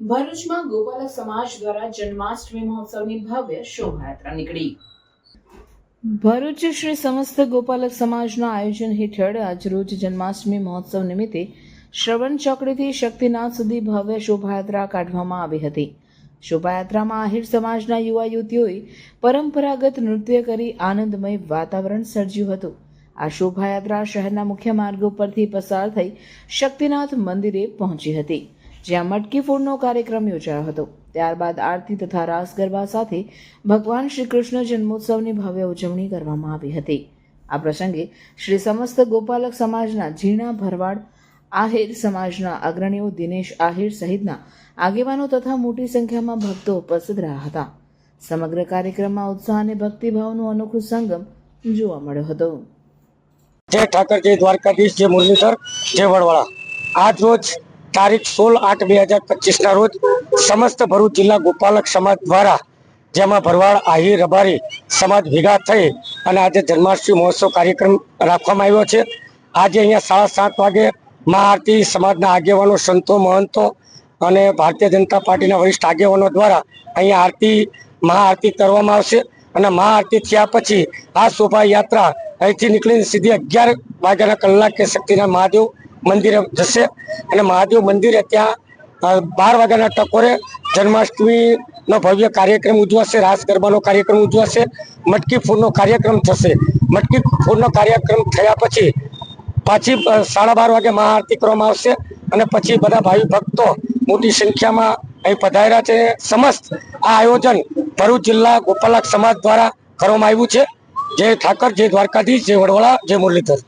ભરૂચમાં ગોપાલક સમાજ દ્વારા જન્માષ્ટમી મહોત્સવની ભવ્ય શોભાયાત્રા નીકળી. ભરૂચ શ્રી સમસ્ત ગોપાલક સમાજના આયોજન હેઠળ આજરોજ જન્માષ્ટમી મહોત્સવ નિમિત્તે શ્રવણ ચોકડીથી શક્તિનાથ સુધી ભવ્ય શોભાયાત્રા કાઢવામાં આવી હતી. શોભાયાત્રામાં આહિર સમાજના યુવા યુવતીઓએ પરંપરાગત નૃત્ય કરી આનંદમય વાતાવરણ સર્જ્યું હતું. આ શોભાયાત્રા શહેરના મુખ્ય માર્ગો પરથી પસાર થઈ શક્તિનાથ મંદિરે પહોંચી હતી. જ્યાં મટકી ફોડનો કાર્યક્રમ યોજાયો હતો. ત્યારબાદ આરતી તથા રાસ ગરબા સાથે ભગવાન શ્રી કૃષ્ણ જન્મોત્સવની ભવ્ય ઉજવણી કરવામાં આવી હતી. આ પ્રસંગે શ્રી સમસ્ત ગોપાલક સમાજના ઝીણા ભરવાડ, આહિર સમાજના અગ્રણીઓ દિનેશ આહિર સહિતના આગેવાનો તથા મોટી સંખ્યામાં ભક્તો ઉપસ્થિત રહ્યા હતા. સમગ્ર કાર્યક્રમમાં ઉત્સાહ અને ભક્તિભાવનું અનોખું સંગમ જોવા મળ્યો હતો. જય ઠાકર જય દ્વારકાધીશ, જય મુરલીધર, જય વડવાળા. આજ રોજ તારીખ સોળ આઠ બે હજાર પચીસના રોજ સમસ્ત ભરૂચ જિલ્લા ગોપાલક સમાજ દ્વારા જેમાં ભરવાડ, આહિર, રબારી સમાજ ભેગા થઈ અને આજે જન્માષ્ટમી મહોત્સવ કાર્યક્રમ રાખવામાં આવ્યો છે. આજે અહીંયા સાડા સાત વાગે મહાઆરતી સમાજના આગેવાનો, સંતો, મહંતો અને ભારતીય જનતા પાર્ટીના વરિષ્ઠ આગેવાનો દ્વારા અહીંયા આરતી મહાઆરતી કરવામાં આવશે અને મહાઆરતી થયા પછી આ શોભાયાત્રા અહીંથી નીકળીને સીધી અગિયાર વાગ્યાના કલાકે શક્તિના મહાદેવ મંદિરે જશે અને મહાદેવ મંદિરે ત્યાં બાર વાગ્યાના ટકોરે જન્માષ્ટમીનો ભવ્ય કાર્યક્રમ ઉજવાશે, રાસ ગરબાનો કાર્યક્રમ ઉજવાશે, મટકી ફૂડનો કાર્યક્રમ થશે. મટકી ફૂડનો કાર્યક્રમ થયા પછી પાછી સાડા બાર વાગે મહાઆરતી કરવામાં આવશે અને પછી બધા ભાવિ ભક્તો મોટી સંખ્યામાં અહીં પધાર્યા છે. સમસ્ત આ આયોજન ભરૂચ જિલ્લા ગોપાલક સમાજ દ્વારા કરવામાં આવ્યું છે. જય ઠાકર, જય દ્વારકાધીશ, જય વડવાળા જય મુરલીધર.